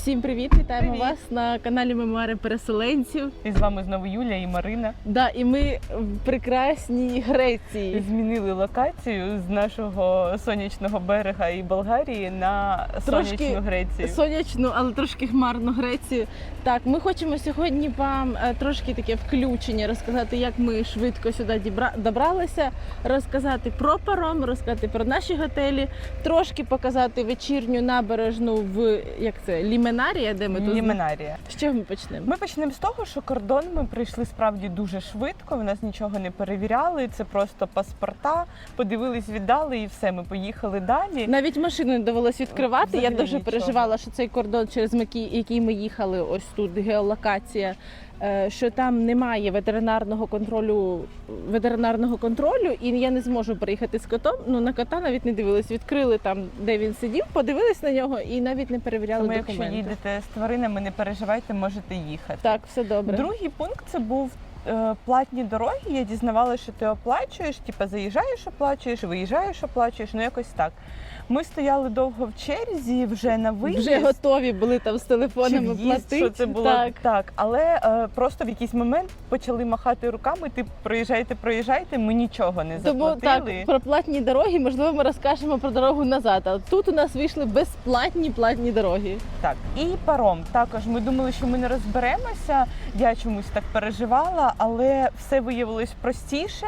Всім привіт! Вітаємо Привіт. вас на каналі Мемуари переселенців. І з вами знову Юля і Марина. Да, і ми в прекрасній Греції. Змінили локацію з нашого сонячного берега і Болгарії на Трошки сонячну Грецію. Сонячну, але трошки хмарну Грецію. Так, ми хочемо сьогодні вам е, трошки таке включення розказати, як ми швидко сюди дібра- добралися, розказати про паром, розказати про наші готелі, трошки показати вечірню набережну в як це Ліменарія, де ми тут. Ліменарія. З чого ми почнемо? Ми почнемо з того, що кордон ми прийшли справді дуже швидко. У нас нічого не перевіряли. Це просто паспорта. Подивились, віддали, і все. Ми поїхали далі. Навіть машину не довелось відкривати. Я дуже нічого. переживала, що цей кордон, через який, ми їхали, ось тут геолокація, що там немає ветеринарного контролю, ветеринарного контролю, і я не зможу приїхати з котом. Ну на кота навіть не дивились. Відкрили там, де він сидів, подивились на нього і навіть не перевіряли Тому якщо їдете з тваринами, не переживайте, можете їхати. Так, все добре. Другий пункт це був. Е, Платні дороги, я дізналася, що ти оплачуєш, типа заїжджаєш, оплачуєш, виїжджаєш, оплачуєш, ну якось так. Ми стояли довго в черзі, вже на виїзд. Вже готові були там з телефонами платити. що це було Так. так. Але е, просто в якийсь момент почали махати руками. Ти проїжджайте, проїжджайте. Ми нічого не Тому заплатили. так про платні дороги, можливо, ми розкажемо про дорогу назад. А тут у нас вийшли безплатні платні дороги. Так, і паром. Також ми думали, що ми не розберемося. Я чомусь так переживала, але все виявилось простіше.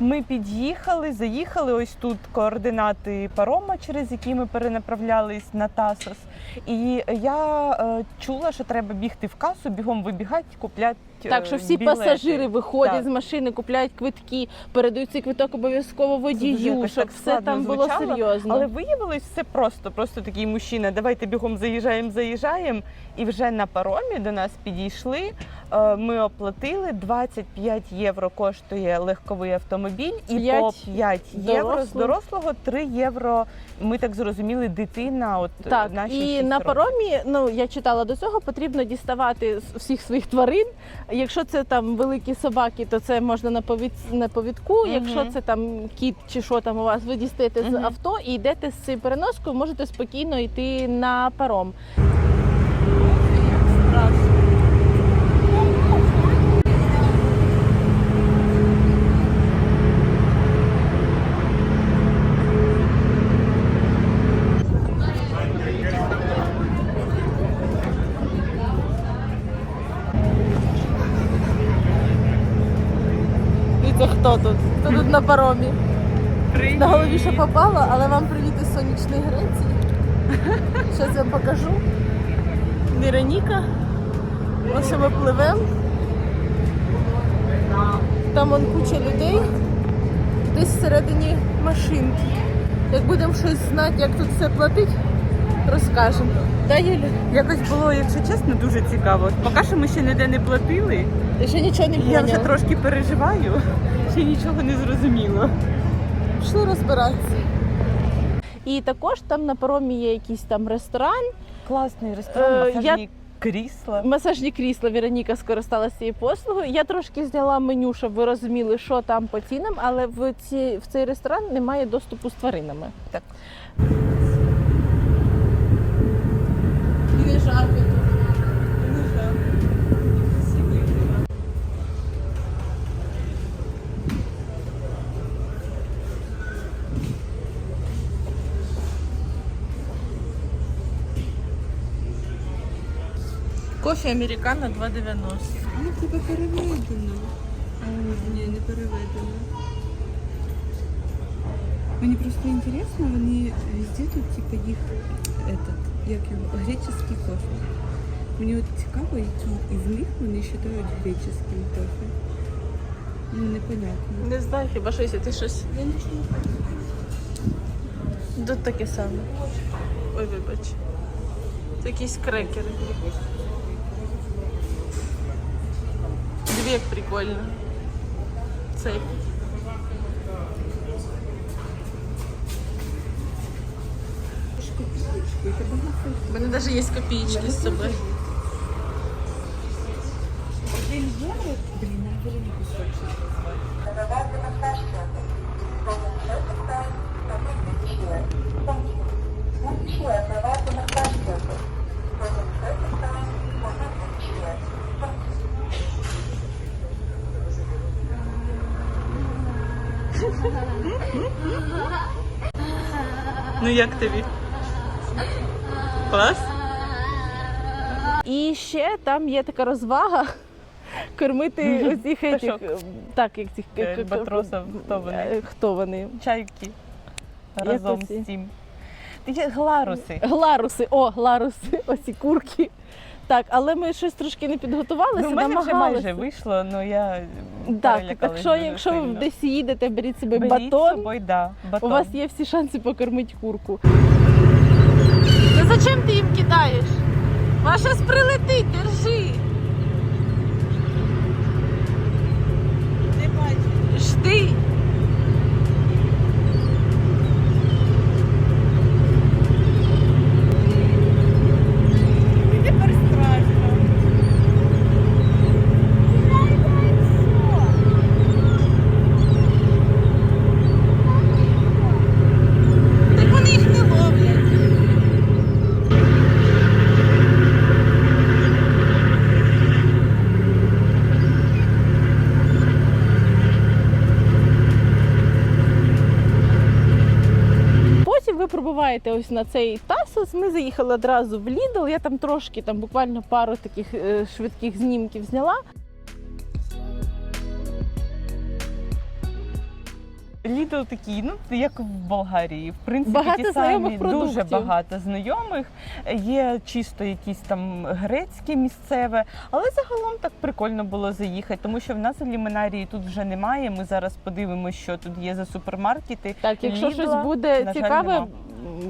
Ми під'їхали, заїхали. Ось тут координати парома, через які ми перенаправлялись на Тасос. І я е, чула, що треба бігти в касу, бігом вибігати, купляти. е, Так що всі білети. пасажири виходять Так. з машини, купляють квитки, передають цей квиток обов'язково Це дуже водію, якось щоб так все складно там було звучало, серйозно. Але виявилось все просто. Просто такий мужчина. Давайте бігом заїжджаємо, заїжджаємо. І вже на паромі до нас підійшли. Е, Ми оплатили 25 євро коштує легковий автомобіль, і П'ять по 5 євро з дорослого 3 євро. Ми так зрозуміли, дитина. От е, Так, наші і 6 на паромі, ну я читала до цього, потрібно діставати всіх своїх тварин. Якщо це там великі собаки, то це можна на повід на повідку. Угу. Якщо це там кіт чи що там у вас, ви дістаєте з авто і йдете з цією переноскою, можете спокійно йти на паром. Дивіться, хто тут? Хто тут на голові ще попало, але вам привіт із сонячної Греції. Зараз я покажу. Вероніка. Ось ми пливемо. Там вон куча людей. Десь всередині машинки. Як будемо щось знати, як тут все платить, розкажемо. Да, Юля? Якось було, якщо чесно, дуже цікаво. Поки що ми ще ніде не платили. Ти ще нічого не Я вже трошки переживаю, ще нічого не зрозуміло. Пішли розбиратися. І також там на паромі є якийсь там ресторан, Класний ресторан, Е, масажні крісла. масажні крісла. Вероніка скористалася цією послугою. Я трошки зняла меню, щоб ви розуміли, що там по цінам, але в, ці, в цей ресторан немає доступу з тваринами. Так. І не жарко тут. Кофе американо 2,90. Ну, тебе переведено. Ні, не переведено. Мені просто інтересно, вони везде тут, типа, їх этот, як його, греческий кофе. Мені от цікаво, які із них вони вважають греческим кофе. Ну, непонятно. Не знаю, хіба щось, ти щось. Я нічого не пам'ятаю. Тут таке саме. Ой, вибач. Це якісь крекери. Дві як прикольно. Цей. Копійку, це багато. У мене навіть є копійки з собою. Один євро, блін, на Вероніку Ну як тобі? Клас? І ще там є така розвага кормити оцих етих, так, як цих Е, к- хто вони? е, Хто вони? Чайки. Разом оці? з цим. Гларуси. Гларуси, о, гларуси, оці курки. Так, але ми щось трошки не підготувалися, Ну, в мене вже намагалися. майже вийшло, але я Так, так що дуже якщо ви десь їдете, беріть собі Беріть батон, собою, да, у батон. вас є всі шанси покормити курку. Та зачем ти їм кидаєш? Ваша прилетить, держи. Не бачу. Жди. Мені тепер страшно. Так вони їх не ловлять. Потім пробуваєте ось на цей Тасос. Ми заїхали одразу в Лідл. Я там трошки, там буквально пару таких е, швидких знімків зняла. Лідл такий, ну як в Болгарії. В принципі, Багато ті самі, дуже багато знайомих. Є чисто якісь там грецьке місцеве, але загалом так прикольно було заїхати, тому що в нас лімінарії тут вже немає. Ми зараз подивимося, що тут є за супермаркети. Так, якщо Лідла, щось буде цікаве, нема.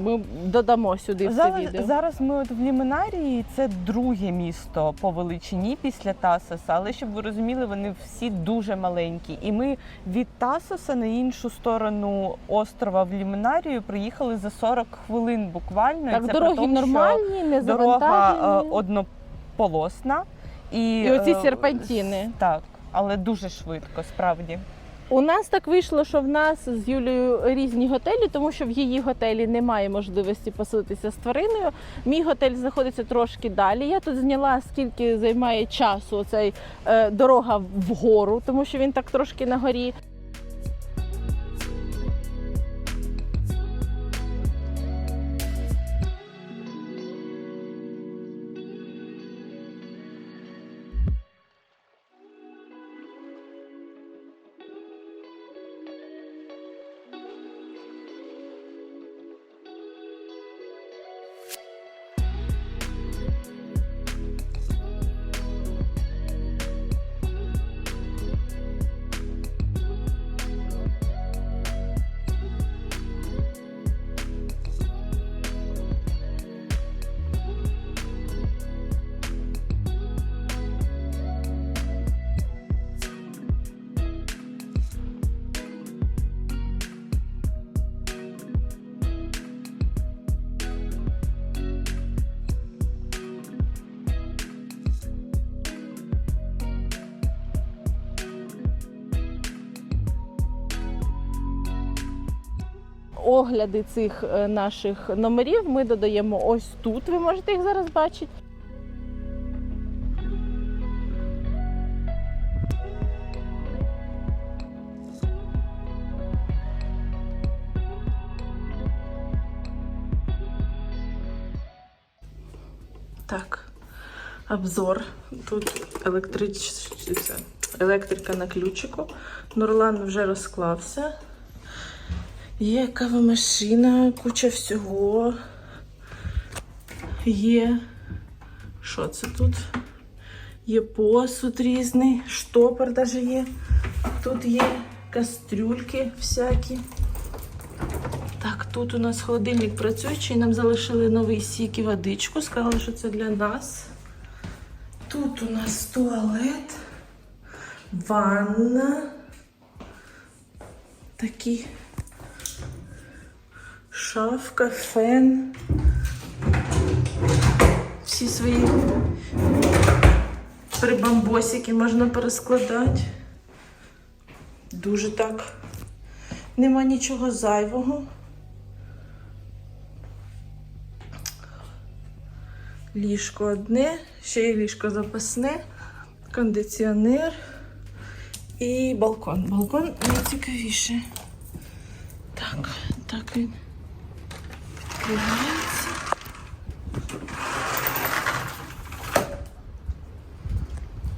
Ми додамо сюди в це Зараз, відео. зараз ми от в Лімінарії це друге місто по величині після Тасоса, але щоб ви розуміли, вони всі дуже маленькі. І ми від Тасоса на іншу сторону острова в Лімінарію приїхали за 40 хвилин буквально. І Так, це при дороги тому, що нормальні, не Дорога завантажені. е, однополосна. І, І оці е, серпантини. Так, але дуже швидко, справді. У нас так вийшло, що в нас з Юлією різні готелі, тому що в її готелі немає можливості поселитися з твариною. Мій готель знаходиться трошки далі. Я тут зняла скільки займає часу цей е, дорога вгору, тому що він так трошки на горі. Огляди цих е, наших номерів ми додаємо ось тут. Ви можете їх зараз бачити. Так, обзор. Тут електрич... електрика на ключику. Нурлан вже розклався. Є кавомашина, куча всього. Є. Що це тут? Є посуд різний, штопор навіть є. Тут є кастрюльки всякі. Так, тут у нас холодильник працюючий, нам залишили новий сік і водичку. Сказали, що це для нас. Тут у нас туалет, ванна. Такі шафка, фен. Всі свої прибамбосики можна перескладати. Дуже так. Нема нічого зайвого. Ліжко одне, ще є ліжко запасне, кондиціонер і балкон. Балкон найцікавіше. він відкривається.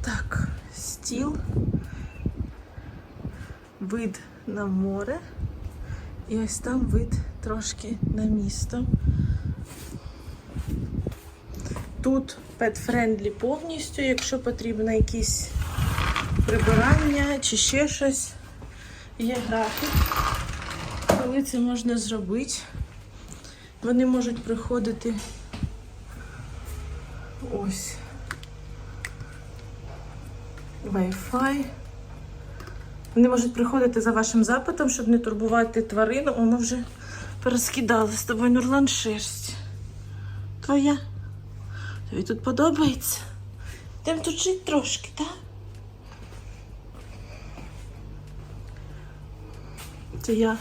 Так, стіл, вид на море. І ось там вид трошки на місто. Тут pet-friendly повністю, якщо потрібно якісь прибирання чи ще щось. Є графік, коли це можна зробити. Вони можуть приходити ось Wi-Fi. Вони можуть приходити за вашим запитом, щоб не турбувати тварину. Воно вже перескидали з тобою Нурлан шерсть. Твоя? Тобі тут подобається? Тим тут жити трошки, так? Це я.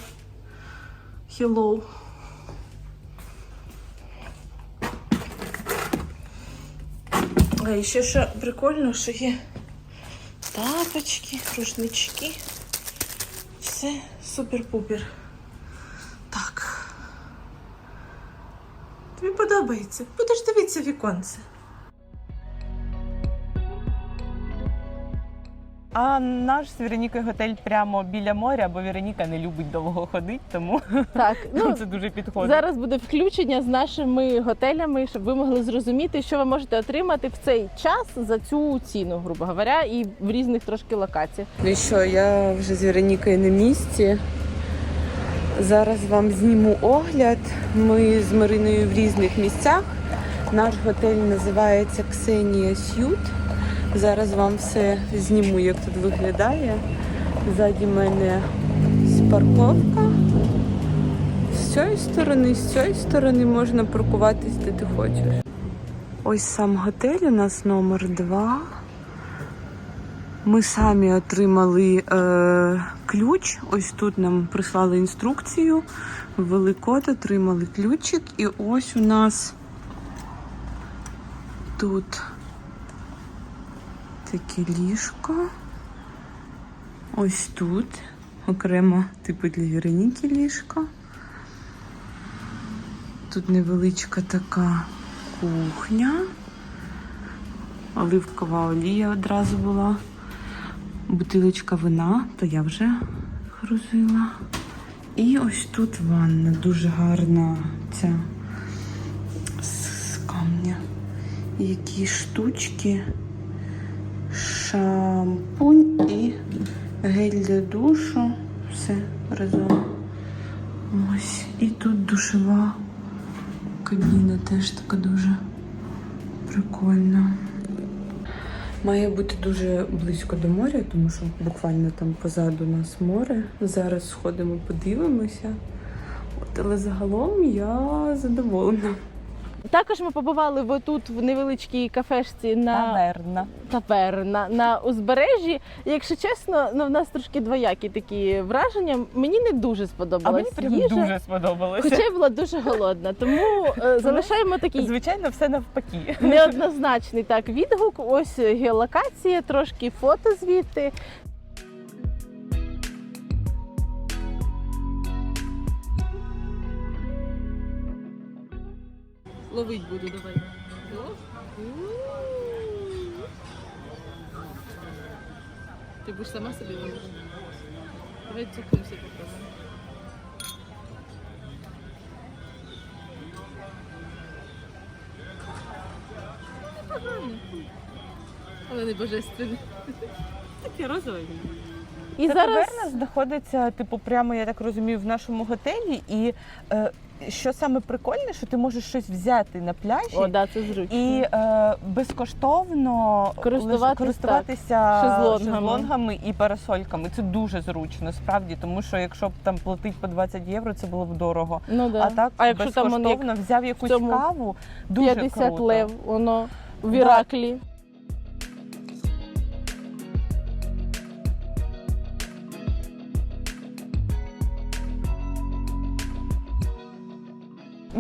Hello. І ще що прикольно, що є тапочки, рушнички. Все супер-пупер. Так. Тобі подобається. Будеш дивитися віконце. А наш з Веронікою готель прямо біля моря, бо Вероніка не любить довго ходити, тому Так, ну це дуже підходить. зараз буде включення з нашими готелями, щоб ви могли зрозуміти, що ви можете отримати в цей час за цю ціну, грубо говоря, і в різних трошки локаціях. Ну і що, я вже з Веронікою на місці. Зараз вам зніму огляд. Ми з Мариною в різних місцях. Наш готель називається Ксенія Сют. Зараз вам все зніму, як тут виглядає. Ззаді мене парковка. З цієї сторони, з цієї сторони можна паркуватись де ти хочеш. Ось сам готель у нас номер 2. Ми самі отримали е, ключ. Ось тут нам прислали інструкцію. Ввели код, отримали ключик. І ось у нас тут таке ліжко. Ось тут. Окремо, типу для Вероніки ліжко. Тут невеличка така кухня. Оливкова олія одразу була. Бутилочка вина, то я вже грузила. І ось тут ванна, дуже гарна ця з камня. Які штучки, шампунь і гель для душу. Все разом. Ось. І тут душова кабіна теж така дуже прикольна. Має бути дуже близько до моря, тому що буквально там позаду нас море. Зараз сходимо, подивимося. От, але загалом я задоволена. Також ми побували в тут в невеличкій кафешці на Таверна. таверна на узбережжі. І, Якщо чесно, ну в нас трошки двоякі такі враження. Мені не дуже А сподобалась мені прям їжа. дуже сподобалося. Хоча я була дуже голодна, тому е, залишаємо такий Звичайно, все навпаки. неоднозначний так відгук. Ось геолокація, трошки фото звідти. Ловить буду, давай. Ти будеш сама собі ловити? Давай цукнемося попробуємо. Але не божественний. Такі розові. І зараз таверна знаходиться, типу, прямо, я так розумію, в нашому готелі. І е, що саме прикольне, що ти можеш щось взяти на пляжі. О, да, це зручно. І е, безкоштовно Користуватись, користуватися шезлонгами. шезлонгами і парасольками. Це дуже зручно, справді, тому що якщо б там платить по 20 євро, це було б дорого. ну, да. А так а якщо там воно як безкоштовно взяв якусь цьому каву, дуже 50 круто. лев, воно в Да. Іраклі.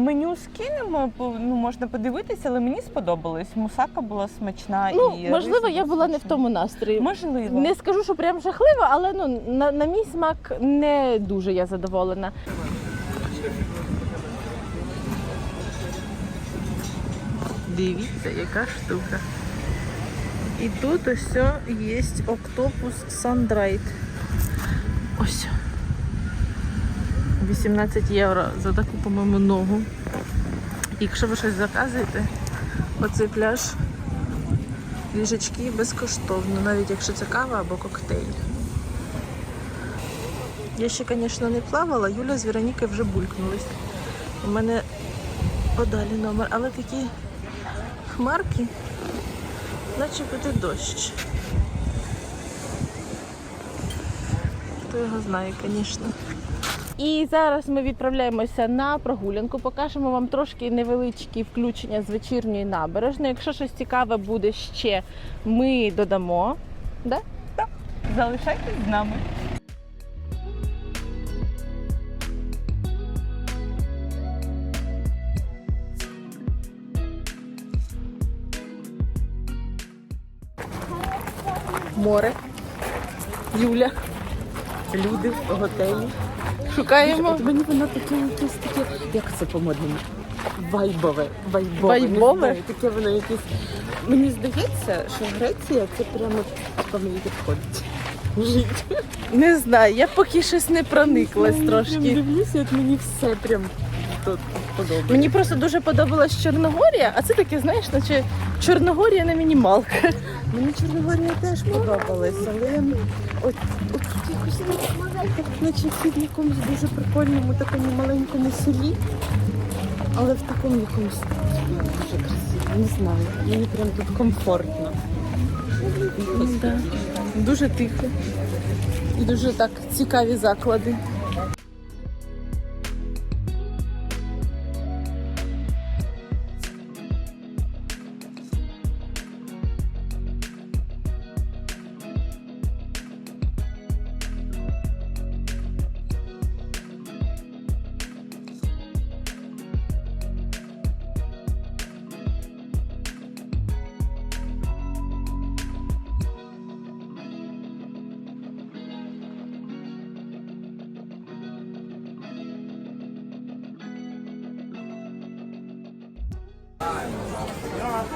Меню скинемо, ну можна подивитися, але мені сподобалось. Мусака була смачна Ну, і можливо, я була не в тому настрої. Можливо. Не скажу, що прям жахливо, але ну на, на мій смак не дуже я задоволена. Дивіться, яка штука. І тут ось є октопус Sundraйт. Ось. 18 євро за таку, по-моєму, ногу. Якщо ви щось заказуєте, оцей пляж ліжечки безкоштовно, навіть якщо це кава або коктейль. Я ще, звісно, не плавала, Юля з Веронікою вже булькнулись. У мене подалі номер, але такі хмарки, наче буде дощ. Хто його знає, звісно. І зараз ми відправляємося на прогулянку. Покажемо вам трошки невеличкі включення з вечірньої набережної. Якщо щось цікаве буде ще, ми додамо. Да? Залишайтесь з нами. Море, Юля, Люди в готелі. Шукаємо. От мені воно таке якесь таке, як це по-модному? Вайбове. Вайбове. Вайбове? Не знаю, таке воно якесь. Мені здається, що Греція це прямо по мені підходить. Жити. Не знаю, я поки щось не прониклась Я трошки. дивлюся, от мені все прям тут подобається. Мені просто дуже подобалась Чорногорія, а це таке, знаєш, наче Чорногорія на мінімалка. Мені Чорногорія теж подобалась, але от, от тут якось так, наче під якомусь дуже прикольному такому маленькому селі, але в такому якомусь дуже красивому, не знаю. Мені прям тут комфортно. Дуже тихо. І дуже так цікаві заклади.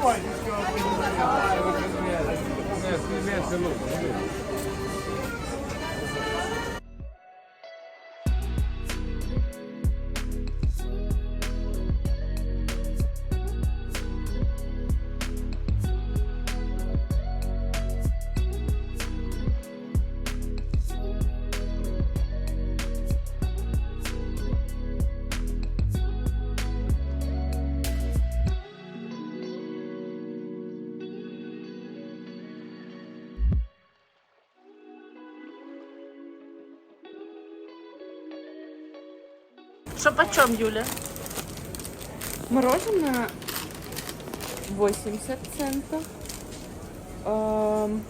Давай, Що почем, Юля? Мороженое 80 центов. Ам,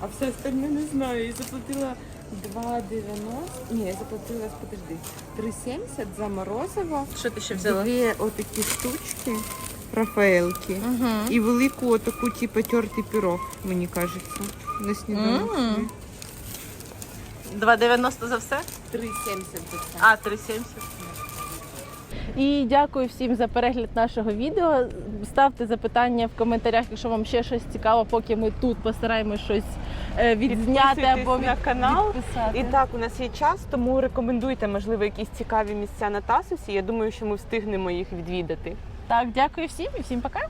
А все остальне не знаю. Я заплатила 2,90. Ні, я заплатила, подожди, 3,70 за морозиво. Що ти ще взяла? Дві отакі штучки, Рафаелки. Угу. І велику отаку, типу, тертий пірог, мені кажеться. На сніданок. Мгм. 2,90 за все? 3,70 за це. А, 3,70. І дякую всім за перегляд нашого відео. Ставте запитання в коментарях, якщо вам ще щось цікаво, поки ми тут постараємось щось е, відзняти або або на канал. відписати. І так, у нас є час, тому рекомендуйте, можливо, якісь цікаві місця на Тасусі. Я думаю, що ми встигнемо їх відвідати. Так, дякую всім і всім пока.